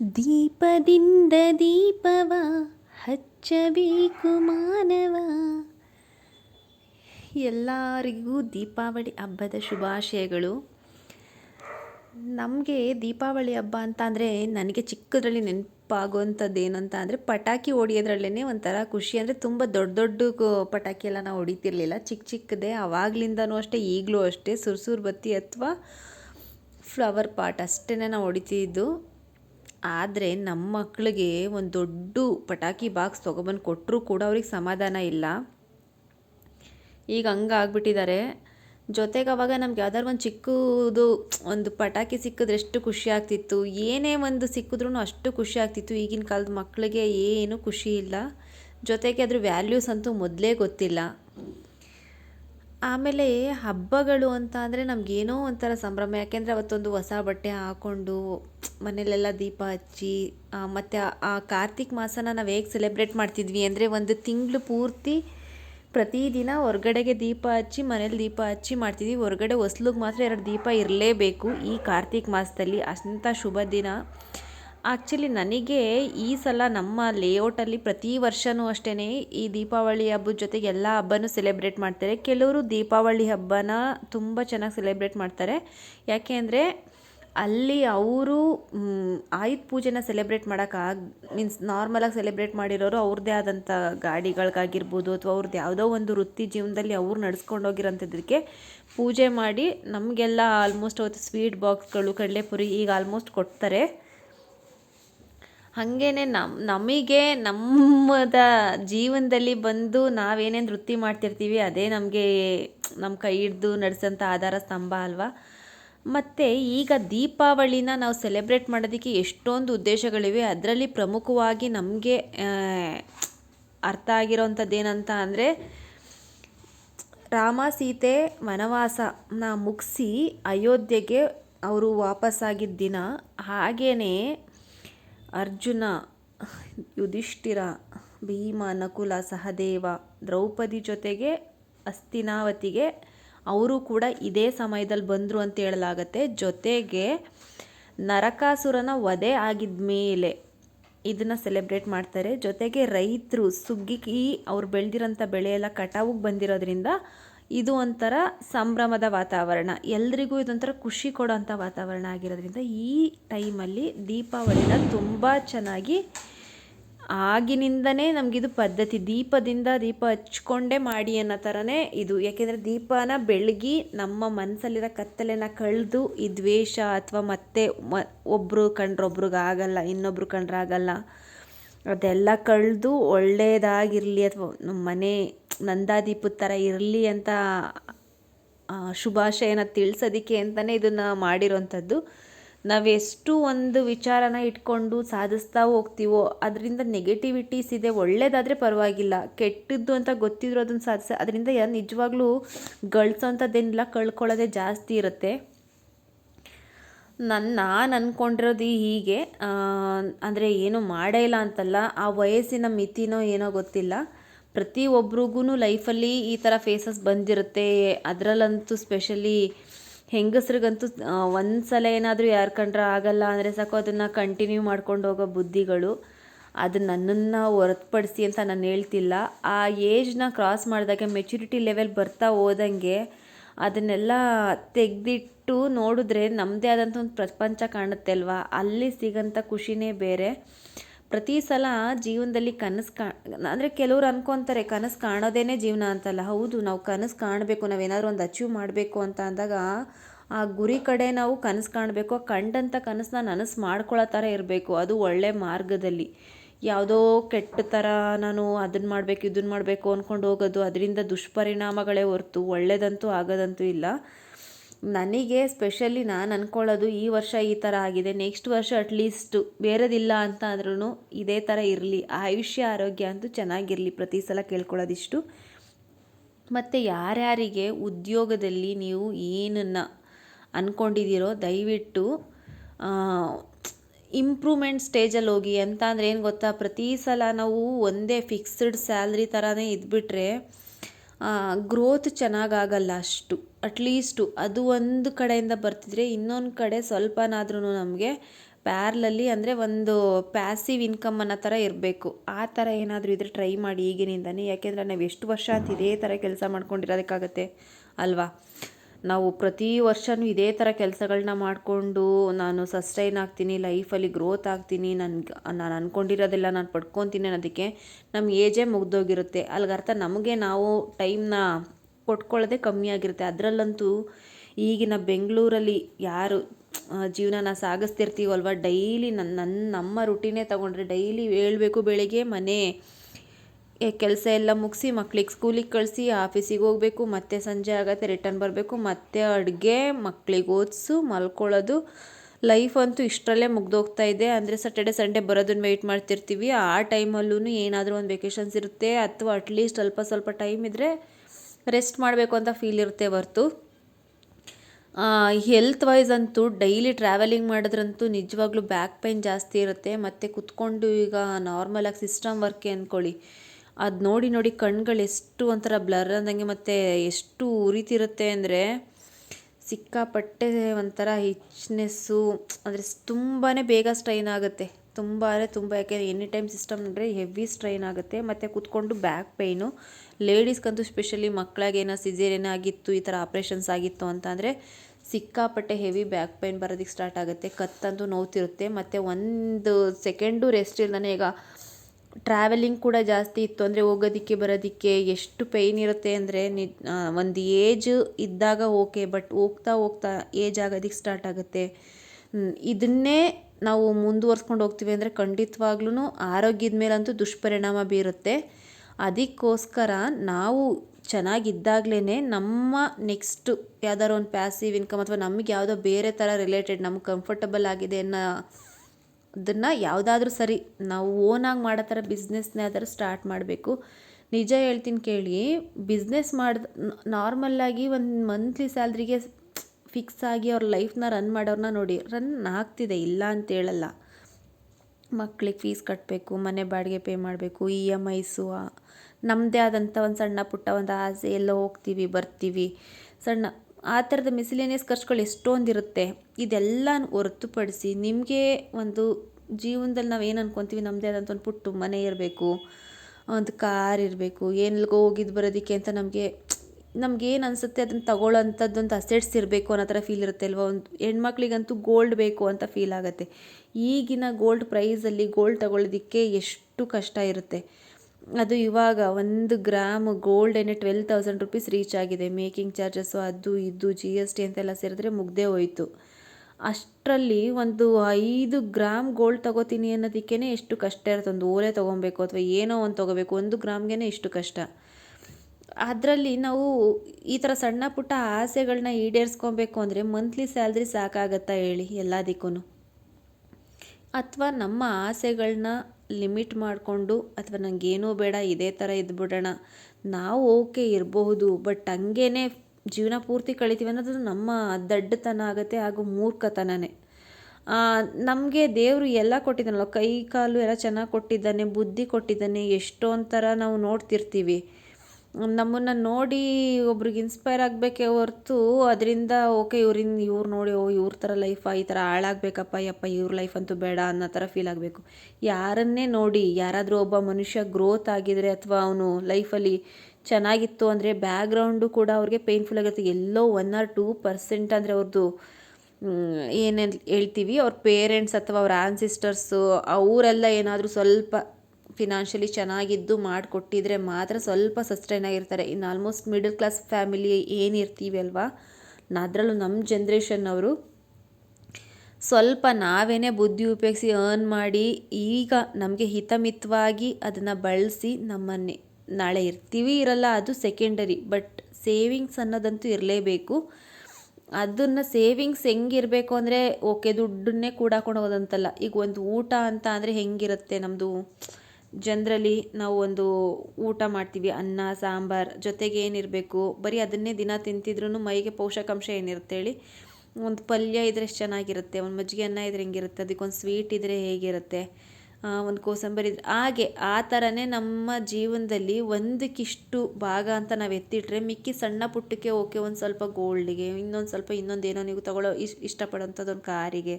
ದೀಪದಿಂದ ದೀಪವ, ಹಚ್ಚಬೇಕು ಮಾನವ. ಎಲ್ಲರಿಗೂ ದೀಪಾವಳಿ ಹಬ್ಬದ ಶುಭಾಶಯಗಳು. ನಮಗೆ ದೀಪಾವಳಿ ಹಬ್ಬ ಅಂತ ಅಂದರೆ ನನಗೆ ಚಿಕ್ಕದ್ರಲ್ಲಿ ನೆನಪಾಗುವಂಥದ್ದು ಏನಂತ ಅಂದರೆ ಪಟಾಕಿ ಹೊಡಿಯೋದ್ರಲ್ಲೇ ಒಂಥರ ಖುಷಿ ಅಂದರೆ ತುಂಬ ದೊಡ್ಡ ದೊಡ್ಡ ಪಟಾಕಿ ಎಲ್ಲ ನಾವು ಹೊಡಿತಿರ್ಲಿಲ್ಲ. ಚಿಕ್ಕ ಚಿಕ್ಕದೇ ಆವಾಗ್ಲಿಂದನೂ ಅಷ್ಟೇ, ಈಗಲೂ ಅಷ್ಟೇ ಸುರ್ಸುರು ಬತ್ತಿ ಅಥವಾ ಫ್ಲವರ್ ಪಾಟ್ ಅಷ್ಟೇ ನಾವು ಹೊಡಿತಿದ್ದು. ಆದರೆ ನಮ್ಮ ಮಕ್ಕಳಿಗೆ ಒಂದು ದೊಡ್ಡ ಪಟಾಕಿ ಬಾಕ್ಸ್ ತೊಗೊಬಂದು ಕೊಟ್ಟರೂ ಕೂಡ ಅವ್ರಿಗೆ ಸಮಾಧಾನ ಇಲ್ಲ. ಈಗ ಹಂಗೆ ಆಗ್ಬಿಟ್ಟಿದ್ದಾರೆ ಜೊತೆಗೆ ಅವಾಗ ನಮ್ಗೆ ಯಾವ್ದಾದ್ರು ಒಂದು ಚಿಕ್ಕದು ಒಂದು ಪಟಾಕಿ ಸಿಕ್ಕಿದ್ರೆ ಎಷ್ಟು ಖುಷಿ ಆಗ್ತಿತ್ತು. ಏನೇ ಒಂದು ಸಿಕ್ಕಿದ್ರೂ ಅಷ್ಟು ಖುಷಿ ಆಗ್ತಿತ್ತು. ಈಗಿನ ಕಾಲದ ಮಕ್ಕಳಿಗೆ ಏನು ಖುಷಿ ಇಲ್ಲ. ಜೊತೆಗೆ ಅದ್ರ ವ್ಯಾಲ್ಯೂಸ್ ಅಂತೂ ಮೊದಲೇ ಗೊತ್ತಿಲ್ಲ. ಆಮೇಲೆ ಹಬ್ಬಗಳು ಅಂತ ಅಂದರೆ ನಮಗೇನೋ ಒಂಥರ ಸಂಭ್ರಮ. ಯಾಕೆಂದರೆ ಅವತ್ತೊಂದು ಹೊಸ ಬಟ್ಟೆ ಹಾಕ್ಕೊಂಡು ಮನೇಲೆಲ್ಲ ದೀಪ ಹಚ್ಚಿ ಮತ್ತು ಆ ಕಾರ್ತಿಕ್ ಮಾಸನ ನಾವು ಹೇಗೆ ಸೆಲೆಬ್ರೇಟ್ ಮಾಡ್ತಿದ್ವಿ ಅಂದರೆ ಒಂದು ತಿಂಗಳು ಪೂರ್ತಿ ಪ್ರತಿದಿನ ಹೊರಗಡೆಗೆ ದೀಪ ಹಚ್ಚಿ, ಮನೇಲಿ ದೀಪ ಹಚ್ಚಿ ಮಾಡ್ತಿದ್ವಿ. ಹೊರಗಡೆ ಹೊಸ್ಲಿಗೆ ಮಾತ್ರ ಎರಡು ದೀಪ ಇರಲೇಬೇಕು ಈ ಕಾರ್ತಿಕ್ ಮಾಸದಲ್ಲಿ. ಅಂಥ ಶುಭ ದಿನ ಆ್ಯಕ್ಚುಲಿ ನನಗೆ ಈ ಸಲ ನಮ್ಮ ಲೇಔಟಲ್ಲಿ ಪ್ರತಿ ವರ್ಷವೂ ಅಷ್ಟೇ ಈ ದೀಪಾವಳಿ ಹಬ್ಬದ ಜೊತೆಗೆ ಎಲ್ಲ ಹಬ್ಬನೂ ಸೆಲೆಬ್ರೇಟ್ ಮಾಡ್ತಾರೆ. ಕೆಲವರು ದೀಪಾವಳಿ ಹಬ್ಬನ ತುಂಬ ಚೆನ್ನಾಗಿ ಸೆಲೆಬ್ರೇಟ್ ಮಾಡ್ತಾರೆ. ಯಾಕೆ ಅಂದರೆ ಅಲ್ಲಿ ಅವರು ಆಯುಧ ಪೂಜೆನ ಸೆಲೆಬ್ರೇಟ್ ಮಾಡೋಕ್ಕಾಗ ಮೀನ್ಸ್ ನಾರ್ಮಲಾಗಿ ಸೆಲೆಬ್ರೇಟ್ ಮಾಡಿರೋರು ಅವ್ರದ್ದೇ ಆದಂಥ ಗಾಡಿಗಳಿಗಾಗಿರ್ಬೋದು ಅಥವಾ ಅವ್ರದ್ದು ಯಾವುದೋ ಒಂದು ವೃತ್ತಿ ಜೀವನದಲ್ಲಿ ಅವ್ರು ನಡ್ಸ್ಕೊಂಡು ಹೋಗಿರೋಂಥದ್ದಕ್ಕೆ ಪೂಜೆ ಮಾಡಿ ನಮಗೆಲ್ಲ ಆಲ್ಮೋಸ್ಟ್ ಅವತ್ತು ಸ್ವೀಟ್ ಬಾಕ್ಸ್ಗಳು ಕಡಲೆಪುರಿ ಈಗ ಆಲ್ಮೋಸ್ಟ್ ಕೊಡ್ತಾರೆ. ಹಾಗೇನೆ ನಮ್ಮ ನಮಗೆ ನಮ್ಮದ ಜೀವನದಲ್ಲಿ ಬಂದು ನಾವೇನೇನು ವೃತ್ತಿ ಮಾಡ್ತಿರ್ತೀವಿ, ಅದೇ ನಮಗೆ ನಮ್ಮ ಕೈ ಹಿಡ್ದು ನಡೆಸೋಂಥ ಆಧಾರ ಸ್ತಂಭ ಅಲ್ವಾ? ಮತ್ತು ಈಗ ದೀಪಾವಳಿನ ನಾವು ಸೆಲೆಬ್ರೇಟ್ ಮಾಡೋದಕ್ಕೆ ಎಷ್ಟೊಂದು ಉದ್ದೇಶಗಳಿವೆ, ಅದರಲ್ಲಿ ಪ್ರಮುಖವಾಗಿ ನಮಗೆ ಅರ್ಥ ಆಗಿರೋವಂಥದ್ದು ಏನಂತ ಅಂದರೆ, ರಾಮ ಸೀತೆ ವನವಾಸನ ಮುಗಿಸಿ ಅಯೋಧ್ಯೆಗೆ ಅವರು ವಾಪಸ್ಸಾಗಿದ್ದ ದಿನ ಹಾಗೇನೇ ಅರ್ಜುನ, ಯುಧಿಷ್ಠಿರ, ಭೀಮ, ನಕುಲ, ಸಹದೇವ, ದ್ರೌಪದಿ ಜೊತೆಗೆ ಹಸ್ತಿನಾವತಿಗೆ ಅವರು ಕೂಡ ಇದೇ ಸಮಯದಲ್ಲಿ ಬಂದರು ಅಂತ ಹೇಳಲಾಗತ್ತೆ. ಜೊತೆಗೆ ನರಕಾಸುರನ ವಧೆ ಆಗಿದ ಮೇಲೆ ಇದನ್ನು ಸೆಲೆಬ್ರೇಟ್ ಮಾಡ್ತಾರೆ. ಜೊತೆಗೆ ರೈತರು, ಸುಗ್ಗಿ, ಅವ್ರು ಬೆಳೆದಿರೋಂಥ ಬೆಳೆಯೆಲ್ಲ ಕಟಾವಿಗೆ ಬಂದಿರೋದ್ರಿಂದ ಇದು ಒಂಥರ ಸಂಭ್ರಮದ ವಾತಾವರಣ. ಎಲ್ರಿಗೂ ಇದೊಂಥರ ಖುಷಿ ಕೊಡೋಂಥ ವಾತಾವರಣ ಆಗಿರೋದ್ರಿಂದ ಈ ಟೈಮಲ್ಲಿ ದೀಪಾವಳಿನ ತುಂಬ ಚೆನ್ನಾಗಿ ಆಗಿನಿಂದನೇ ನಮಗಿದು ಪದ್ಧತಿ. ದೀಪದಿಂದ ದೀಪ ಹಚ್ಕೊಂಡೇ ಮಾಡಿ ಅನ್ನೋ ಥರನೇ ಇದು. ಯಾಕೆಂದರೆ ದೀಪನ ಬೆಳಗಿ ನಮ್ಮ ಮನಸ್ಸಲ್ಲಿರೋ ಕತ್ತಲೆನ ಕಳೆದು ಈ ದ್ವೇಷ ಅಥವಾ ಮತ್ತೆ ಮ ಒಬ್ಬರು ಕಂಡ್ರೆ ಒಬ್ರಿಗೆ ಆಗಲ್ಲ ಇನ್ನೊಬ್ರು ಕಂಡ್ರೆ ಆಗಲ್ಲ ಅದೆಲ್ಲ ಕಳೆದು ಒಳ್ಳೆಯದಾಗಿರಲಿ ಅಥವಾ ನಮ್ಮ ಮನೆ ನಂದಾದೀಪದ ಥರ ಇರಲಿ ಅಂತ ಶುಭಾಶಯನ ತಿಳಿಸೋದಕ್ಕೆ ಅಂತಲೇ ಇದನ್ನು ಮಾಡಿರೋಂಥದ್ದು. ನಾವೆಷ್ಟು ಒಂದು ವಿಚಾರನ ಇಟ್ಕೊಂಡು ಸಾಧಿಸ್ತಾ ಹೋಗ್ತೀವೋ ಅದರಿಂದ ನೆಗೆಟಿವಿಟೀಸ್ ಇದೆ, ಒಳ್ಳೇದಾದರೆ ಪರವಾಗಿಲ್ಲ. ಕೆಟ್ಟದ್ದು ಅಂತ ಗೊತ್ತಿದ್ರು ಅದನ್ನು ಸಾಧಿಸ, ಅದರಿಂದ ನಿಜವಾಗ್ಲೂ ಗಳಿಸೋಂಥದ್ದೇನಿಲ್ಲ ಕಳ್ಕೊಳ್ಳೋದೇ ಜಾಸ್ತಿ ಇರುತ್ತೆ. ನನ್ನ ನಾನು ಅಂದ್ಕೊಂಡಿರೋದು ಹೀಗೆ ಅಂದರೆ ಏನು ಮಾಡೇ ಇಲ್ಲ ಅಂತಲ್ಲ, ಆ ವಯಸ್ಸಿನ ಮಿತಿನೋ ಏನೋ ಗೊತ್ತಿಲ್ಲ. ಪ್ರತಿ ಒಬ್ರಿಗೂ ಲೈಫಲ್ಲಿ ಈ ಥರ ಫೇಸಸ್ ಬಂದಿರುತ್ತೆ. ಅದರಲ್ಲಂತೂ ಸ್ಪೆಷಲಿ ಹೆಂಗಸ್ರಿಗಂತೂ ಒಂದು ಸಲ ಏನಾದರೂ ಯಾರು ಕಂಡ್ರೆ ಆಗಲ್ಲ ಅಂದರೆ ಸಾಕು ಅದನ್ನು ಕಂಟಿನ್ಯೂ ಮಾಡ್ಕೊಂಡು ಹೋಗೋ ಬುದ್ಧಿಗಳು. ಅದು ನನ್ನನ್ನು ಹೊರತುಪಡಿಸಿ ಅಂತ ನಾನು ಹೇಳ್ತಿಲ್ಲ. ಆ ಏಜ್ನ ಕ್ರಾಸ್ ಮಾಡಿದಾಗ ಮೆಚುರಿಟಿ ಲೆವೆಲ್ ಬರ್ತಾ ಹೋದಂಗೆ ಅದನ್ನೆಲ್ಲ ತೆಗೆದಿಟ್ಟು ನೋಡಿದ್ರೆ ನಮ್ಮದೇ ಆದಂಥ ಒಂದು ಪ್ರಪಂಚ ಕಾಣುತ್ತೆ ಅಲ್ವಾ? ಅಲ್ಲಿ ಸಿಗೋಂಥ ಖುಷಿನೇ ಬೇರೆ. ಪ್ರತಿ ಸಲ ಜೀವನದಲ್ಲಿ ಕನಸು ಕಾ, ಅಂದರೆ ಕೆಲವ್ರು ಅನ್ಕೊತಾರೆ, ಕನಸು ಕಾಣೋದೇನೆ ಜೀವನ ಅಂತಲ್ಲ. ಹೌದು, ನಾವು ಕನಸು ಕಾಣಬೇಕು, ನಾವೇನಾದರೂ ಒಂದು ಅಚೀವ್ ಮಾಡಬೇಕು ಅಂತ ಅಂದಾಗ ಆ ಗುರಿ ಕಡೆ ನಾವು ಕನಸು ಕಾಣಬೇಕು ಕಂಡಂಥ ಕನಸನ್ನ ನನಸು ಮಾಡ್ಕೊಳ್ಳೋ ಥರ ಇರಬೇಕು. ಅದು ಒಳ್ಳೆ ಮಾರ್ಗದಲ್ಲಿ. ಯಾವುದೋ ಕೆಟ್ಟ ಥರ ನಾನು ಅದನ್ನು ಮಾಡಬೇಕು ಇದನ್ನು ಮಾಡಬೇಕು ಅಂದ್ಕೊಂಡು ಹೋಗೋದು, ಅದರಿಂದ ದುಷ್ಪರಿಣಾಮಗಳೇ ಹೊರ್ತು ಒಳ್ಳೆಯದಂತೂ ಆಗೋದಂತೂ ಇಲ್ಲ. ನನಗೆ ಸ್ಪೆಷಲಿ ನಾನು ಅಂದ್ಕೊಳ್ಳೋದು ಈ ವರ್ಷ ಈ ಥರ ಆಗಿದೆ ನೆಕ್ಸ್ಟ್ ವರ್ಷ ಅಟ್ಲೀಸ್ಟು ಬೇರೆದಿಲ್ಲ ಅಂತ ಆದ್ರೂ ಇದೇ ಥರ ಇರಲಿ, ಆಯುಷ್ಯ, ಆರೋಗ್ಯ ಅಂತೂ ಚೆನ್ನಾಗಿರಲಿ ಪ್ರತಿ ಸಲ ಕೇಳ್ಕೊಳ್ಳೋದಿಷ್ಟು. ಮತ್ತು ಯಾರ್ಯಾರಿಗೆ ಉದ್ಯೋಗದಲ್ಲಿ ನೀವು ಏನನ್ನು ಅಂದ್ಕೊಂಡಿದ್ದೀರೋ ದಯವಿಟ್ಟು ಇಂಪ್ರೂವ್ಮೆಂಟ್ ಸ್ಟೇಜಲ್ಲಿ ಹೋಗಿ ಅಂತ ಅಂದರೆ ಏನು ಗೊತ್ತಾ, ಪ್ರತಿ ಸಲ ನಾವು ಒಂದೇ ಫಿಕ್ಸ್ಡ್ ಸ್ಯಾಲ್ರಿ ಥರನೇ ಇದ್ಬಿಟ್ರೆ ಗ್ರೋತ್ ಚೆನ್ನಾಗಾಗಲ್ಲ ಅಷ್ಟು. ಅಟ್ಲೀಸ್ಟು ಅದು ಒಂದು ಕಡೆಯಿಂದ ಬರ್ತಿದ್ರೆ ಇನ್ನೊಂದು ಕಡೆ ಸ್ವಲ್ಪನಾದ್ರೂ ನಮಗೆ ಪ್ಯಾರ್ಲಲ್ಲಿ ಅಂದರೆ ಒಂದು ಪ್ಯಾಸಿವ್ ಇನ್ಕಮ್ ಅನ್ನೋ ಥರ ಇರಬೇಕು. ಆ ಥರ ಏನಾದರೂ ಇದ್ದರೆ ಟ್ರೈ ಮಾಡಿ ಈಗಿನಿಂದನೇ. ಯಾಕೆಂದರೆ ನಾವು ಎಷ್ಟು ವರ್ಷ ಅಂತ ಇದೇ ಥರ ಕೆಲಸ ಮಾಡ್ಕೊಂಡಿರೋದಕ್ಕಾಗತ್ತೆ ಅಲ್ವಾ? ನಾವು ಪ್ರತಿ ವರ್ಷವೂ ಇದೇ ಥರ ಕೆಲಸಗಳನ್ನ ಮಾಡಿಕೊಂಡು ನಾನು ಸಸ್ಟೈನ್ ಆಗ್ತೀನಿ ಲೈಫಲ್ಲಿ ಗ್ರೋತ್ ಆಗ್ತೀನಿ ನನ್ಗೆ ನಾನು ಅಂದ್ಕೊಂಡಿರೋದೆಲ್ಲ ನಾನು ಪಡ್ಕೊತೀನಿ ಅನ್ನೋದಕ್ಕೆ ನಮ್ಮ ಏಜೇ ಮುಗ್ದೋಗಿರುತ್ತೆ. ಅರ್ಥ ನಮಗೆ ನಾವು ಟೈಮ್ನ ಕೊಟ್ಕೊಳ್ಳೋದೇ ಕಮ್ಮಿ ಆಗಿರುತ್ತೆ. ಅದರಲ್ಲಂತೂ ಈಗಿನ ಬೆಂಗಳೂರಲ್ಲಿ ಯಾರು ಜೀವನನ ಸಾಗಿಸ್ತಿರ್ತೀವಲ್ವ? ಡೈಲಿ ನನ್ನ ನನ್ನ ನಮ್ಮ ರುಟೀನೇ ತೊಗೊಂಡ್ರೆ ಡೈಲಿ ಹೇಳಬೇಕು ಬೆಳಿಗ್ಗೆ, ಮನೆ ಕೆಲಸ ಎಲ್ಲ ಮುಗಿಸಿ ಮಕ್ಳಿಗೆ ಸ್ಕೂಲಿಗೆ ಕಳಿಸಿ, ಆಫೀಸಿಗೆ ಹೋಗಬೇಕು, ಮತ್ತೆ ಸಂಜೆ ಆಗತ್ತೆ ರಿಟರ್ನ್ ಬರಬೇಕು, ಮತ್ತೆ ಅಡುಗೆ, ಮಕ್ಳಿಗೆ ಓದಿಸು, ಮಲ್ಕೊಳ್ಳೋದು. ಲೈಫ್ ಅಂತೂ ಇಷ್ಟರಲ್ಲೇ ಮುಗ್ದೋಗ್ತಾ ಇದೆ. ಅಂದರೆ ಸಾಟರ್ಡೆ ಸಂಡೇ ಬರೋದನ್ನ ವೆಯ್ಟ್ ಮಾಡ್ತಿರ್ತೀವಿ. ಆ ಟೈಮಲ್ಲೂ ಏನಾದರೂ ಒಂದು ವೆಕೇಷನ್ಸ್ ಇರುತ್ತೆ. ಅಥವಾ ಅಟ್ಲೀಸ್ಟ್ ಸ್ವಲ್ಪ ಸ್ವಲ್ಪ ಟೈಮ್ ಇದ್ದರೆ ರೆಸ್ಟ್ ಮಾಡಬೇಕು ಅಂತ ಫೀಲ್ ಇರುತ್ತೆ ಹೊರ್ತು. ಹೆಲ್ತ್ ವೈಸ್ ಅಂತೂ ಡೈಲಿ ಟ್ರಾವೆಲಿಂಗ್ ಮಾಡಿದ್ರಂತೂ ನಿಜವಾಗ್ಲೂ ಬ್ಯಾಕ್ ಪೈನ್ ಜಾಸ್ತಿ ಇರುತ್ತೆ. ಮತ್ತು ಕುತ್ಕೊಂಡು ಈಗ ನಾರ್ಮಲಾಗಿ ಸಿಸ್ಟಮ್ ವರ್ಕೆ ಅಂದ್ಕೊಳ್ಳಿ ಅದು ನೋಡಿ ನೋಡಿ ಕಣ್ಗಳು ಎಷ್ಟು ಒಂಥರ ಬ್ಲರ್ ಅಂದಂಗೆ ಮತ್ತು ಎಷ್ಟು ಉರಿತಿರುತ್ತೆ ಅಂದರೆ ಸಿಕ್ಕಾಪಟ್ಟೆ ಒಂಥರ ಹಿಚ್ನೆಸ್ಸು ಅಂದರೆ ತುಂಬಾ ಬೇಗ ಸ್ಟ್ರೈನ್ ಆಗುತ್ತೆ. ತುಂಬ, ಅಂದರೆ ತುಂಬ ಯಾಕೆ ಎನಿ ಟೈಮ್ ಸಿಸ್ಟಮ್ ಅಂದರೆ ಹೆವಿ ಸ್ಟ್ರೈನ್ ಆಗುತ್ತೆ, ಮತ್ತು ಕುತ್ಕೊಂಡು ಬ್ಯಾಕ್ ಪೇಯ್ನು ಲೇಡೀಸ್ಗಂತೂ ಸ್ಪೆಷಲಿ ಮಕ್ಕಳಾಗೇನೋ ಏನೋ ಸಿಸೇರಿಯನ್ ಆಗಿತ್ತು, ಈ ಥರ ಆಪ್ರೇಷನ್ಸ್ ಆಗಿತ್ತು ಅಂತ ಅಂದರೆ ಸಿಕ್ಕಾಪಟ್ಟೆ ಹೆವಿ ಬ್ಯಾಕ್ ಪೈನ್ ಬರೋದಕ್ಕೆ ಸ್ಟಾರ್ಟ್ ಆಗುತ್ತೆ. ಕತ್ತಂತೂ ನೋವ್ತಿರುತ್ತೆ, ಮತ್ತು ಒಂದು ಸೆಕೆಂಡು ರೆಸ್ಟ್ ಇಲ್ದೇ ಈಗ ಟ್ರಾವೆಲಿಂಗ್ ಕೂಡ ಜಾಸ್ತಿ ಇತ್ತು, ಅಂದರೆ ಹೋಗೋದಕ್ಕೆ ಬರೋದಕ್ಕೆ ಎಷ್ಟು ಪೇಯ್ನ್ ಇರುತ್ತೆ ಅಂದರೆ ನಿ ಒಂದು ಏಜ್ ಇದ್ದಾಗ ಓಕೆ ಬಟ್ ಹೋಗ್ತಾ ಹೋಗ್ತಾ ಏಜ್ ಆಗೋದಕ್ಕೆ ಸ್ಟಾರ್ಟ್ ಆಗುತ್ತೆ. ಇದನ್ನೇ ನಾವು ಮುಂದುವರ್ಸ್ಕೊಂಡು ಹೋಗ್ತೀವಿ ಅಂದರೆ ಖಂಡಿತವಾಗ್ಲೂ ಆರೋಗ್ಯದ ಮೇಲಂತೂ ದುಷ್ಪರಿಣಾಮ ಬೀರುತ್ತೆ. ಅದಕ್ಕೋಸ್ಕರ ನಾವು ಚೆನ್ನಾಗಿದ್ದಾಗಲೇ ನಮ್ಮ ನೆಕ್ಸ್ಟು ಯಾವ್ದಾದ್ರು ಒಂದು ಪ್ಯಾಸಿವ್ ಇನ್ಕಮ್ ಅಥವಾ ನಮಗೆ ಯಾವುದೋ ಬೇರೆ ಥರ ರಿಲೇಟೆಡ್ ನಮ್ಗೆ ಕಂಫರ್ಟಬಲ್ ಆಗಿದೆ ಅನ್ನೋ ಅದನ್ನು ಯಾವುದಾದ್ರೂ ಸರಿ ನಾವು ಓನಾಗಿ ಮಾಡೋ ಥರ ಬಿಸ್ನೆಸ್ನ ಯಾವ್ದಾದ್ರು ಸ್ಟಾರ್ಟ್ ಮಾಡಬೇಕು. ನಿಜ ಹೇಳ್ತೀನಿ ಕೇಳಿ ಬಿಸ್ನೆಸ್ ಮಾಡ್ದ ನಾರ್ಮಲ್ಲಾಗಿ ಒಂದು ಮಂತ್ಲಿ ಸ್ಯಾಲ್ರಿಗೆ ಫಿಕ್ಸ್ ಆಗಿ ಅವ್ರ ಲೈಫ್ನ ರನ್ ಮಾಡೋರನ್ನ ನೋಡಿ, ರನ್ ಆಗ್ತಿದೆ, ಇಲ್ಲ ಅಂತ ಹೇಳಲ್ಲ. ಮಕ್ಕಳಿಗೆ ಫೀಸ್ ಕಟ್ಟಬೇಕು ಮನೆ ಬಾಡಿಗೆ ಪೇ ಮಾಡಬೇಕು ಇ ಎಂ ಐಸು ನಮ್ಮದೇ ಆದಂಥ ಒಂದು ಸಣ್ಣ ಪುಟ್ಟ ಒಂದು ಆಸೆ, ಎಲ್ಲ ಹೋಗ್ತೀವಿ, ಬರ್ತೀವಿ. ಸಣ್ಣ, ಆ ಥರದ ಮಿಸಿಲೇನಿಯಸ್ ಖರ್ಚುಗಳು ಎಷ್ಟೊಂದಿರುತ್ತೆ. ಇದೆಲ್ಲ ಹೊರತುಪಡಿಸಿ ನಿಮಗೆ ಒಂದು ಜೀವನದಲ್ಲಿ ನಾವು ಏನು ಅನ್ಕೊತೀವಿ ನಮ್ಮದೇ ಆದಂಥ ಒಂದು ಪುಟ್ಟು ಮನೆ ಇರಬೇಕು, ಒಂದು ಕಾರ್ ಇರಬೇಕು ಎಲ್ಲಿಗೋ ಹೋಗಿದ್ದು ಬರೋದಕ್ಕೆ ಅಂತ ನಮಗೆ ನಮ್ಗೇನು ಅನಿಸುತ್ತೆ ಅದನ್ನು ತಗೊಳ್ಳೋ ಒಂದು ಅಸೆಟ್ಸ್ ಇರಬೇಕು ಅನ್ನೋ ಥರ ಫೀಲ್ ಇರುತ್ತೆ ಅಲ್ವಾ? ಒಂದು ಹೆಣ್ಮಕ್ಳಿಗಂತೂ ಗೋಲ್ಡ್ ಬೇಕು ಅಂತ ಫೀಲ್ ಆಗುತ್ತೆ. ಈಗಿನ ಗೋಲ್ಡ್ ಪ್ರೈಸಲ್ಲಿ ಗೋಲ್ಡ್ ತಗೊಳ್ಳೋದಕ್ಕೆ ಎಷ್ಟು ಕಷ್ಟ ಇರುತ್ತೆ. ಅದು ಇವಾಗ ಒಂದು ಗ್ರಾಮ್ ಗೋಲ್ಡ್ ಏನೇ ಟ್ವೆಲ್ ತೌಸಂಡ್ ರುಪೀಸ್ ರೀಚ್ ಆಗಿದೆ. ಮೇಕಿಂಗ್ ಚಾರ್ಜಸ್ಸು ಅದು ಇದು ಜಿ ಎಸ್ ಟಿ ಅಂತೆಲ್ಲ ಸೇರಿದ್ರೆ ಮುಗ್ದೇ ಹೋಯ್ತು. ಅಷ್ಟರಲ್ಲಿ ಒಂದು ಐದು ಗ್ರಾಮ್ ಗೋಲ್ಡ್ ತಗೋತೀನಿ ಅನ್ನೋದಕ್ಕೇ ಎಷ್ಟು ಕಷ್ಟ ಇರುತ್ತೆ? ಒಂದು ಓಲೆ ತೊಗೊಬೇಕು ಅಥವಾ ಏನೋ ಒಂದು ತೊಗೋಬೇಕು. ಒಂದು ಗ್ರಾಮ್ಗೆ ಇಷ್ಟು ಕಷ್ಟ. ಅದರಲ್ಲಿ ನಾವು ಈ ಥರ ಸಣ್ಣ ಪುಟ್ಟ ಆಸೆಗಳನ್ನ ಈಡೇರಿಸ್ಕೊಬೇಕು ಅಂದರೆ ಮಂತ್ಲಿ ಸ್ಯಾಲ್ರಿ ಸಾಕಾಗತ್ತಾ ಹೇಳಿ ಎಲ್ಲದಕ್ಕೂ ಅಥವಾ ನಮ್ಮ ಆಸೆಗಳನ್ನ ಲಿಮಿಟ್ ಮಾಡಿಕೊಂಡು ಅಥವಾ ನನಗೇನೂ ಬೇಡ, ಇದೇ ಥರ ಇದ್ಬಿಡೋಣ, ನಾವು ಓಕೆ ಇರಬಹುದು ಬಟ್ ಹಂಗೇನೆ ಜೀವನ ಪೂರ್ತಿ ಕಳಿತೀವಿ ಅನ್ನೋದು ನಮ್ಮ ದಡ್ಡತನ ಆಗುತ್ತೆ ಹಾಗೂ ಮೂರ್ಖತನನೇ. ನಮಗೆ ದೇವರು ಎಲ್ಲ ಕೊಟ್ಟಿದ್ದಾನಲ್ಲ, ಕೈ ಕಾಲು ಎಲ್ಲ ಚೆನ್ನಾಗಿ ಕೊಟ್ಟಿದ್ದಾನೆ, ಬುದ್ಧಿ ಕೊಟ್ಟಿದ್ದಾನೆ ಎಷ್ಟೊಂಥರ ಥರ ನಾವು ನೋಡ್ತಿರ್ತೀವಿ. ನಮ್ಮನ್ನು ನೋಡಿ ಒಬ್ರಿಗೆ ಇನ್ಸ್ಪೈರ್ ಆಗಬೇಕೇ ಹೊರ್ತು ಅದರಿಂದ ಓಕೆ ಇವ್ರಿಂದ ಇವ್ರು ನೋಡಿ, ಓ, ಇವ್ರ ಥರ ಲೈಫಾ ಈ ಥರ ಹಾಳಾಗಬೇಕಪ್ಪ, ಯಪ್ಪ, ಇವ್ರ ಲೈಫ್ ಅಂತೂ ಬೇಡ ಅನ್ನೋ ಥರ ಫೀಲ್ ಆಗಬೇಕು. ಯಾರನ್ನೇ ನೋಡಿ, ಯಾರಾದರೂ ಒಬ್ಬ ಮನುಷ್ಯ ಗ್ರೋತ್ ಆಗಿದರೆ ಅಥವಾ ಅವನು ಲೈಫಲ್ಲಿ ಚೆನ್ನಾಗಿತ್ತು ಅಂದರೆ ಬ್ಯಾಕ್ಗ್ರೌಂಡು ಕೂಡ ಅವ್ರಿಗೆ ಪೇಯ್ನ್ಫುಲ್ ಆಗಿರುತ್ತೆ ಎಲ್ಲೋ ಒನ್ ಆರ್ ಟೂ ಪರ್ಸೆಂಟ್ ಅಂದರೆ ಅವ್ರದ್ದು ಏನೇನು ಹೇಳ್ತೀವಿ, ಅವ್ರ ಪೇರೆಂಟ್ಸ್ ಅಥವಾ ಅವ್ರ ಆನ್ಸಿಸ್ಟರ್ಸು ಅವರೆಲ್ಲ ಏನಾದರೂ ಸ್ವಲ್ಪ ಫಿನಾನ್ಷಿಯಲಿ ಚೆನ್ನಾಗಿದ್ದು ಮಾಡಿಕೊಟ್ಟಿದ್ರೆ ಮಾತ್ರ ಸ್ವಲ್ಪ ಸಸ್ಟೈನ್ ಆಗಿರ್ತಾರೆ. ಇನ್ನು ಆಲ್ಮೋಸ್ಟ್ ಮಿಡಲ್ ಕ್ಲಾಸ್ ಫ್ಯಾಮಿಲಿ ಏನಿರ್ತೀವಿ ಅಲ್ವಾ? ಅದರಲ್ಲೂ ನಮ್ಮ ಜನ್ರೇಷನ್ ಅವರು ಸ್ವಲ್ಪ ನಾವೇನೇ ಬುದ್ಧಿ ಉಪಯೋಗಿಸಿ ಅರ್ನ್ ಮಾಡಿ ಈಗ ನಮಗೆ ಹಿತಮಿತವಾಗಿ ಅದನ್ನು ಬಳಸಿ ನಮ್ಮನ್ನೇ. ನಾಳೆ ಇರ್ತೀವಿ, ಇರಲ್ಲ, ಅದು ಸೆಕೆಂಡರಿ ಬಟ್ ಸೇವಿಂಗ್ಸ್ ಅನ್ನೋದಂತೂ ಇರಲೇಬೇಕು. ಅದನ್ನು ಸೇವಿಂಗ್ಸ್ ಹೆಂಗಿರಬೇಕು ಅಂದರೆ ಓಕೆ ದುಡ್ಡನ್ನೇ ಕೂಡಾಕೊಂಡು ಹೋಗೋದಂತಲ್ಲ ಈಗ ಒಂದು ಊಟ ಅಂತ ಅಂದರೆ ಹೆಂಗಿರುತ್ತೆ ನಮ್ಮದು ಜನರಲಿ ನಾವು ಒಂದು ಊಟ ಮಾಡ್ತೀವಿ, ಅನ್ನ, ಸಾಂಬಾರು ಜೊತೆಗೆ ಏನಿರಬೇಕು, ಬರೀ ಅದನ್ನೇ ದಿನ ತಿಂತಿದ್ರೂ ಮೈಗೆ ಪೋಷಕಾಂಶ ಏನಿರುತ್ತೆ ಹೇಳಿ, ಒಂದು ಪಲ್ಯ ಇದ್ರೆ ಎಷ್ಟು ಚೆನ್ನಾಗಿರುತ್ತೆ, ಒಂದು ಮಜ್ಜಿಗೆ ಅನ್ನ ಇದ್ರೆ ಹೆಂಗಿರುತ್ತೆ, ಅದಕ್ಕೊಂದು ಸ್ವೀಟ್ ಇದ್ದರೆ ಹೇಗಿರುತ್ತೆ ಒಂದು ಕೋಸಂಬರಿ ಹಾಗೆ ಆ ಥರನೇ ನಮ್ಮ ಜೀವನದಲ್ಲಿ ಒಂದಕ್ಕಿಷ್ಟು ಭಾಗ ಅಂತ ನಾವು ಎತ್ತಿಟ್ರೆ ಮಿಕ್ಕಿ ಸಣ್ಣ ಪುಟ್ಟಕ್ಕೆ ಓಕೆ ಒಂದು ಸ್ವಲ್ಪ ಗೋಲ್ಡಿಗೆ, ಇನ್ನೊಂದು ಸ್ವಲ್ಪ ಇನ್ನೊಂದು ಏನೋ ನೀವು ತಗೊಳ್ಳೋ ಇಷ್ಟ ಇಷ್ಟಪಡೋಂಥದ್ದು ಒಂದು ಕಾರಿಗೆ,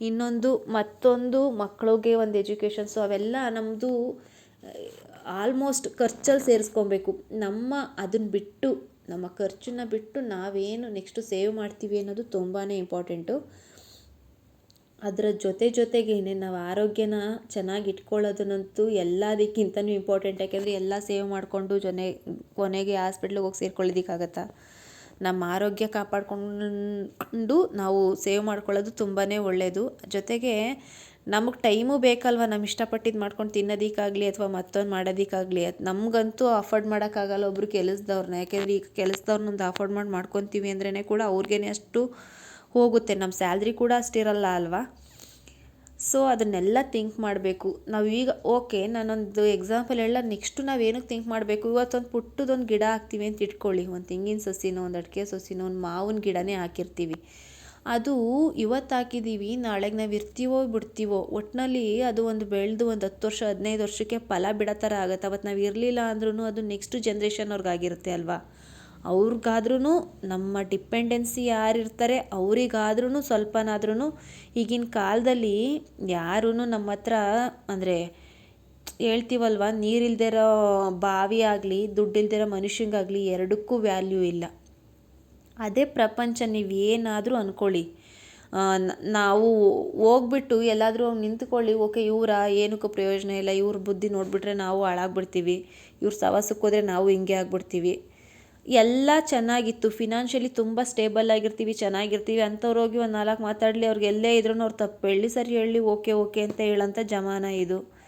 ಇನ್ನೊಂದು ಮತ್ತೊಂದು ಮಕ್ಕಳಿಗೆ ಒಂದು ಎಜುಕೇಷನ್ಸು ಅವೆಲ್ಲ ನಮ್ಮದು ಆಲ್ಮೋಸ್ಟ್ ಖರ್ಚಲ್ಲಿ ಸೇರಿಸ್ಕೊಬೇಕು. ನಮ್ಮ ಅದನ್ನು ಬಿಟ್ಟು, ನಮ್ಮ ಖರ್ಚನ್ನ ಬಿಟ್ಟು ನಾವೇನು ನೆಕ್ಸ್ಟು ಸೇವ್ ಮಾಡ್ತೀವಿ ಅನ್ನೋದು ತುಂಬಾ ಇಂಪಾರ್ಟೆಂಟು ಅದರ ಜೊತೆ ಜೊತೆಗೇನೆ ನಾವು ಆರೋಗ್ಯನ ಚೆನ್ನಾಗಿ ಇಟ್ಕೊಳ್ಳೋದನ್ನಂತೂ ಎಲ್ಲದಕ್ಕಿಂತನೂ ಇಂಪಾರ್ಟೆಂಟ್ ಯಾಕೆಂದರೆ ಎಲ್ಲ ಸೇವ್ ಮಾಡಿಕೊಂಡು ಜೊನೆ, ಕೊನೆಗೆ ಹಾಸ್ಪಿಟ್ಲಿಗೆ ಹೋಗಿ ಸೇರ್ಕೊಳ್ಳೋದಕ್ಕಾಗತ್ತಾ ನಮ್ಮ ಆರೋಗ್ಯ ಕಾಪಾಡಿಕೊಂಡು ನಾವು ಸೇವ್ ಮಾಡ್ಕೊಳ್ಳೋದು ತುಂಬಾ ಒಳ್ಳೆಯದು ಜೊತೆಗೆ ನಮಗೆ ಟೈಮು ಬೇಕಲ್ವ? ನಮ್ಮ ಇಷ್ಟಪಟ್ಟಿದ್ದು ಮಾಡ್ಕೊಂಡು ತಿನ್ನೋದಕ್ಕಾಗಲಿ ಅಥವಾ ಮತ್ತೊಂದು ಮಾಡೋದಕ್ಕಾಗಲಿ. ಅದು ನಮಗಂತೂ ಅಫೋರ್ಡ್ ಮಾಡೋಕ್ಕಾಗಲ್ಲ ಒಬ್ಬರು ಕೆಲಸದವ್ರನ್ನ ಯಾಕೆಂದರೆ ಈಗ ಕೆಲಸದವ್ರನ್ನೊಂದು ಅಫೋರ್ಡ್ ಮಾಡಿ ಮಾಡ್ಕೊತೀವಿ ಅಂದ್ರೇ ಕೂಡ ಅವ್ರಿಗೇ ಅಷ್ಟು ಹೋಗುತ್ತೆ ನಮ್ಮ ಸ್ಯಾಲ್ರಿ ಕೂಡ ಅಷ್ಟಿರಲ್ಲ ಅಲ್ವಾ? ಸೊ ಅದನ್ನೆಲ್ಲ ಥಿಂಕ್ ಮಾಡಬೇಕು. ನಾವು ಈಗ ಓಕೆ ನಾನೊಂದು ಎಕ್ಸಾಂಪಲ್ ಹೇಳ ನೆಕ್ಸ್ಟು ನಾವು ಏನಕ್ಕೆ ಥಿಂಕ್ ಮಾಡಬೇಕು? ಇವತ್ತೊಂದು ಪುಟ್ಟದೊಂದು ಗಿಡ ಹಾಕ್ತೀವಿ ಅಂತ ಇಟ್ಕೊಳ್ಳಿ. ಒಂದು ತೆಂಗಿನ ಸಸಿನೋ, ಒಂದು ಅಡಿಕೆ ಸಸಿನೋ, ಒಂದು ಮಾವಿನ ಗಿಡನೇ ಹಾಕಿರ್ತೀವಿ. ಅದು ಇವತ್ತು ಹಾಕಿದ್ದೀವಿ ನಾಳೆಗೆ ನಾವು ಇರ್ತೀವೋ ಬಿಡ್ತೀವೋ ಒಟ್ಟಿನಲ್ಲಿ ಅದು ಒಂದು ಬೆಳೆದು ಒಂದು ಹತ್ತು ವರ್ಷ, ಹದಿನೈದು ವರ್ಷಕ್ಕೆ ಫಲ ಬಿಡೋ ಥರ ಆಗುತ್ತೆ. ಅವತ್ತು ನಾವು ಇರಲಿಲ್ಲ ಅಂದ್ರೂ ಅದು ನೆಕ್ಸ್ಟ್ ಜನ್ರೇಷನ್ನವ್ರಿಗಾಗಿರುತ್ತೆ ಅಲ್ವಾ? ಅವ್ರಿಗಾದ್ರೂ ನಮ್ಮ ಡಿಪೆಂಡೆನ್ಸಿ ಯಾರಿರ್ತಾರೆ ಅವರಿಗಾದ್ರೂ ಸ್ವಲ್ಪನಾದ್ರೂ ಈಗಿನ ಕಾಲದಲ್ಲಿ ಯಾರೂ ನಮ್ಮ ಹತ್ರ ಅಂದರೆ ಹೇಳ್ತೀವಲ್ವ ನೀರಿಲ್ಲದೇ ಇರೋ ಬಾವಿ ಆಗಲಿ, ದುಡ್ಡಿಲ್ದಿರೋ ಮನುಷ್ಯಂಗಾಗಲಿ ಎರಡಕ್ಕೂ ವ್ಯಾಲ್ಯೂ ಇಲ್ಲ. ಅದೇ ಪ್ರಪಂಚ ನೀವು ಏನಾದರೂ ಅಂದ್ಕೊಳ್ಳಿ ನಾವು ಹೋಗ್ಬಿಟ್ಟು ಎಲ್ಲಾದರೂ ನಿಂತ್ಕೊಳ್ಳಿ, ಓಕೆ, ಇವರ ಏನಕ್ಕೂ ಪ್ರಯೋಜನ ಇಲ್ಲ, ಇವ್ರ ಬುದ್ಧಿ ನೋಡಿಬಿಟ್ರೆ ನಾವು ಹಾಳಾಗ್ಬಿಡ್ತೀವಿ, ಇವ್ರ ಸವಾಸಕ್ಕೆ ಹೋದರೆ ನಾವು ಹಿಂಗೆ ಆಗ್ಬಿಡ್ತೀವಿ. ಎಲ್ಲ ಚೆನ್ನಾಗಿತ್ತು. ಫಿನಾನ್ಷಿಯಲಿ ತುಂಬ ಸ್ಟೇಬಲ್ ಆಗಿರ್ತೀವಿ, ಚೆನ್ನಾಗಿರ್ತೀವಿ. ಅಂಥವ್ರು ಹೋಗಿ ಒಂದು ನಾಲ್ಕು ಮಾತಾಡಲಿ, ಅವ್ರಿಗೆ ಎಲ್ಲೇ ಇದ್ರೂ ಅವ್ರು ತಪ್ಪು ಹೇಳಿ, ಸರಿ ಹೇಳಿ, ಓಕೆ ಓಕೆ ಅಂತ ಹೇಳೋಂಥ ಜಮಾನ ಇದು.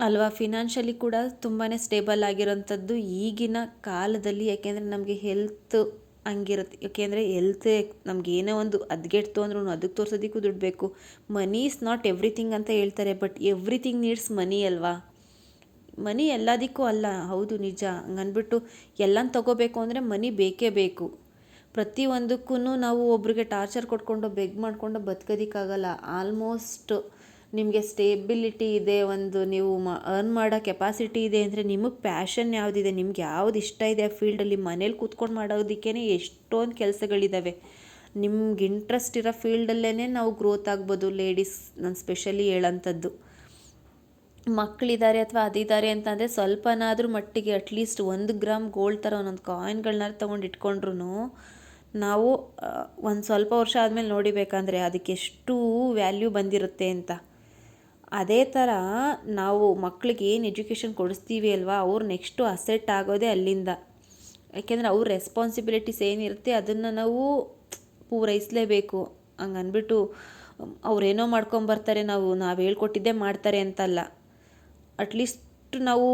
ಅಲ್ವಾ? ಫಿನಾನ್ಷಿಯಲಿ ಕೂಡ ತುಂಬಾ ಸ್ಟೇಬಲ್ ಆಗಿರೋಂಥದ್ದು ಈಗಿನ ಕಾಲದಲ್ಲಿ. ಯಾಕೆಂದರೆ ನಮಗೆ ಹೆಲ್ತ್ ಹಂಗಿರುತ್ತೆ. ಯಾಕೆಂದರೆ ಹೆಲ್ತ್ ನಮ್ಗೆ ಏನೇ ಒಂದು ಅದ್ಗೆಟ್ತು ಅಂದ್ರೂ ಅದಕ್ಕೆ ತೋರ್ಸೋದಕ್ಕೂ ದುಡ್ಡು ಬೇಕು. ಮನಿ ಇಸ್ ನಾಟ್ ಎವ್ರಿಥಿಂಗ್ ಅಂತ ಹೇಳ್ತಾರೆ ಬಟ್ ಎವ್ರಿಥಿಂಗ್ ನೀಡ್ಸ್ ಮನಿ ಅಲ್ವಾ? ಮನಿ ಎಲ್ಲದಕ್ಕೂ ಅಲ್ಲ. ಹೌದು, ನಿಜ. ಹಂಗನ್ಬಿಟ್ಟು ಎಲ್ಲನ ತಗೋಬೇಕು ಅಂದರೆ ಮನಿ ಬೇಕೇ ಬೇಕು. ಪ್ರತಿಯೊಂದಕ್ಕೂ ನಾವು ಒಬ್ರಿಗೆ ಟಾರ್ಚರ್ ಕೊಟ್ಕೊಂಡು, ಬೆಗ್ ಮಾಡಿಕೊಂಡು ಬದುಕೋದಕ್ಕಾಗಲ್ಲ. ಆಲ್ಮೋಸ್ಟ್ ನಿಮಗೆ ಸ್ಟೇಬಿಲಿಟಿ ಇದೆ ಒಂದು, ನೀವು ಮ, ಅರ್ನ್ ಮಾಡೋ ಕೆಪಾಸಿಟಿ ಇದೆ ಅಂದರೆ ನಿಮಗೆ ಪ್ಯಾಷನ್ ಯಾವುದಿದೆ, ನಿಮ್ಗೆ ಯಾವ್ದು ಇಷ್ಟ ಇದೆ ಆ ಫೀಲ್ಡಲ್ಲಿ ಮನೇಲಿ ಕೂತ್ಕೊಂಡು ಮಾಡೋದಕ್ಕೇ ಎಷ್ಟೊಂದು ಕೆಲಸಗಳಿದ್ದಾವೆ ನಿಮ್ಗೆ ಇಂಟ್ರೆಸ್ಟ್ ಇರೋ ಫೀಲ್ಡಲ್ಲೇ ನಾವು ಗ್ರೋತ್ ಆಗ್ಬೋದು ಲೇಡೀಸ್ ನಾನು ಸ್ಪೆಷಲಿ ಹೇಳೋಂಥದ್ದು. ಮಕ್ಕಳಿದ್ದಾರೆ ಅಥವಾ ಅದಿದ್ದಾರೆ ಅಂತಂದರೆ ಸ್ವಲ್ಪನಾದರೂ ಮಟ್ಟಿಗೆ ಅಟ್ಲೀಸ್ಟ್ ಒಂದು ಗ್ರಾಮ್ ಗೋಲ್ಡ್ ಥರ ಒಂದೊಂದು ಕಾಯಿನ್ಗಳನ್ನ ತೊಗೊಂಡು ಇಟ್ಕೊಂಡ್ರು ನಾವು ಒಂದು ಸ್ವಲ್ಪ ವರ್ಷ ಆದಮೇಲೆ ನೋಡಿಬೇಕಂದ್ರೆ ಅದಕ್ಕೆ ಎಷ್ಟು ವ್ಯಾಲ್ಯೂ ಬಂದಿರುತ್ತೆ ಅಂತ. ಅದೇ ಥರ ನಾವು ಮಕ್ಕಳಿಗೆ ಏನು ಎಜುಕೇಷನ್ ಕೊಡಿಸ್ತೀವಿ ಅಲ್ವಾ, ಅವ್ರು ನೆಕ್ಸ್ಟು ಅಸೆಟ್ ಆಗೋದೇ ಅಲ್ಲಿಂದ. ಯಾಕೆಂದರೆ ಅವ್ರ ರೆಸ್ಪಾನ್ಸಿಬಿಲಿಟೀಸ್ ಏನಿರುತ್ತೆ ಅದನ್ನು ನಾವು ಪೂರೈಸಲೇಬೇಕು. ಹಂಗನ್ಬಿಟ್ಟು ಅವ್ರೇನೋ ಮಾಡ್ಕೊಂಬರ್ತಾರೆ, ನಾವು ನಾವು ಹೇಳ್ಕೊಟ್ಟಿದ್ದೇ ಮಾಡ್ತಾರೆ ಅಂತಲ್ಲ. ಅಟ್ಲೀಸ್ಟ್ ನಾವು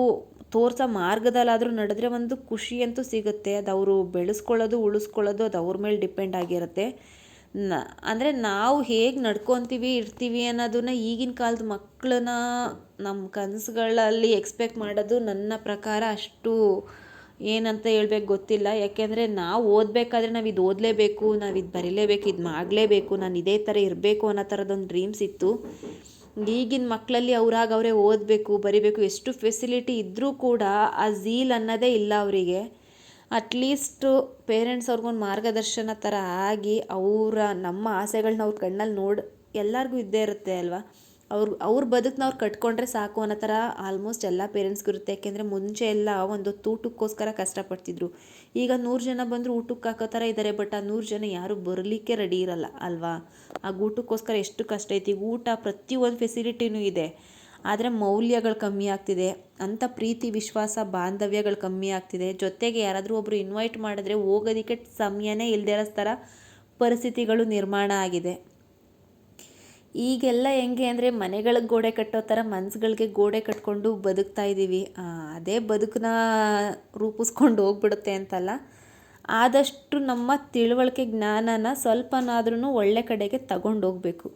ತೋರಿಸೋ ಮಾರ್ಗದಲ್ಲಾದರೂ ನಡೆದ್ರೆ ಒಂದು ಖುಷಿ ಅಂತೂ ಸಿಗುತ್ತೆ. ಅದು ಅವರು ಬೆಳೆಸ್ಕೊಳ್ಳೋದು, ಉಳಿಸ್ಕೊಳ್ಳೋದು ಅದು ಅವ್ರ ಮೇಲೆ ಡಿಪೆಂಡ್ ಆಗಿರುತ್ತೆ. ನ, ಅಂದರೆ ನಾವು ಹೇಗೆ ನಡ್ಕೊತೀವಿ, ಇರ್ತೀವಿ ಅನ್ನೋದನ್ನ ಈಗಿನ ಕಾಲದ ಮಕ್ಕಳನ್ನ ನಮ್ಮ ಕನಸುಗಳಲ್ಲಿ ಎಕ್ಸ್ಪೆಕ್ಟ್ ಮಾಡೋದು ನನ್ನ ಪ್ರಕಾರ ಅಷ್ಟು ಏನಂತ ಹೇಳ್ಬೇಕು ಗೊತ್ತಿಲ್ಲ. ಯಾಕೆಂದರೆ ನಾವು ಓದಬೇಕಾದ್ರೆ ನಾವು ಇದು ಓದಲೇಬೇಕು, ನಾವು ಇದು ಬರೀಲೇಬೇಕು, ಇದು ಮಾಡಲೇಬೇಕು, ನಾನು ಇದೇ ಥರ ಇರಬೇಕು ಅನ್ನೋ ಥರದೊಂದು ಡ್ರೀಮ್ಸ್ ಇತ್ತು. ಈಗಿನ ಮಕ್ಕಳಲ್ಲಿ ಅವ್ರಾಗ ಅವರೇ ಓದಬೇಕು, ಬರಿಬೇಕು, ಎಷ್ಟು ಫೆಸಿಲಿಟಿ ಇದ್ದರೂ ಕೂಡ ಆ ಝೀಲ್ ಅನ್ನೋದೇ ಇಲ್ಲ ಅವರಿಗೆ. ಅಟ್ಲೀಸ್ಟು ಪೇರೆಂಟ್ಸ್ ಅವ್ರಿಗೊಂದು ಮಾರ್ಗದರ್ಶನ ಥರ ಆಗಿ ಅವರ ನಮ್ಮ ಆಸೆಗಳನ್ನ ಅವ್ರ ಕಣ್ಣಲ್ಲಿ ನೋಡಿ ಎಲ್ಲರಿಗೂ ಇದ್ದೇ ಇರುತ್ತೆ ಅಲ್ವಾ? ಅವ್ರು, ಅವ್ರ ಬದುಕನ್ನ ಅವ್ರು ಕಟ್ಕೊಂಡ್ರೆ ಸಾಕು ಅನ್ನೋ ಥರ ಆಲ್ಮೋಸ್ಟ್ ಎಲ್ಲ ಪೇರೆಂಟ್ಸ್ಗೂ ಇರುತ್ತೆ. ಯಾಕೆಂದರೆ ಮುಂಚೆ ಎಲ್ಲ ಒಂದು ಊಟಕ್ಕೋಸ್ಕರ ಕಷ್ಟಪಡ್ತಿದ್ರು. ಈಗ ನೂರು ಜನ ಬಂದರೂ ಊಟಕ್ಕೆ ಹಾಕೋ ಥರ ಇದ್ದಾರೆ ಬಟ್ ಆ ನೂರು ಜನ ಯಾರೂ ಬರಲಿಕ್ಕೆ ರೆಡಿ ಇರಲ್ಲ, ಅಲ್ವಾ? ಆ ಊಟಕ್ಕೋಸ್ಕರ ಎಷ್ಟು ಕಷ್ಟ ಐತಿ. ಊಟ ಪ್ರತಿಯೊಂದು ಫೆಸಿಲಿಟಿನೂ ಇದೆ. ಆದರೆ ಮೌಲ್ಯಗಳು ಕಮ್ಮಿ ಆಗ್ತಿದೆ. ಅಂಥ ಪ್ರೀತಿ, ವಿಶ್ವಾಸ, ಬಾಂಧವ್ಯಗಳು ಕಮ್ಮಿ ಆಗ್ತಿದೆ. ಜೊತೆಗೆ ಯಾರಾದರೂ ಒಬ್ಬರು ಇನ್ವೈಟ್ ಮಾಡಿದ್ರೆ ಹೋಗೋದಕ್ಕೆ ಸಮಯನೇ ಇಲ್ಲದೇ ಇರೋ ಥರ ಪರಿಸ್ಥಿತಿಗಳು ನಿರ್ಮಾಣ ಆಗಿದೆ. ಈಗೆಲ್ಲ ಹೆಂಗೆ ಅಂದರೆ ಮನೆಗಳಿಗೆ ಗೋಡೆ ಕಟ್ಟೋ ಥರ ಮನ್ಸುಗಳಿಗೆ ಗೋಡೆ ಕಟ್ಕೊಂಡು ಬದುಕ್ತಾ ಇದ್ದೀವಿ. ಅದೇ ಬದುಕನ್ನ ರೂಪಿಸ್ಕೊಂಡು ಹೋಗ್ಬಿಡುತ್ತೆ ಅಂತಲ್ಲ. ಆದಷ್ಟು ನಮ್ಮ ತಿಳುವಳಿಕೆ ಜ್ಞಾನನ ಸ್ವಲ್ಪನಾದ್ರೂ ಒಳ್ಳೆ ಕಡೆಗೆ ತಗೊಂಡು ಹೋಗಬೇಕು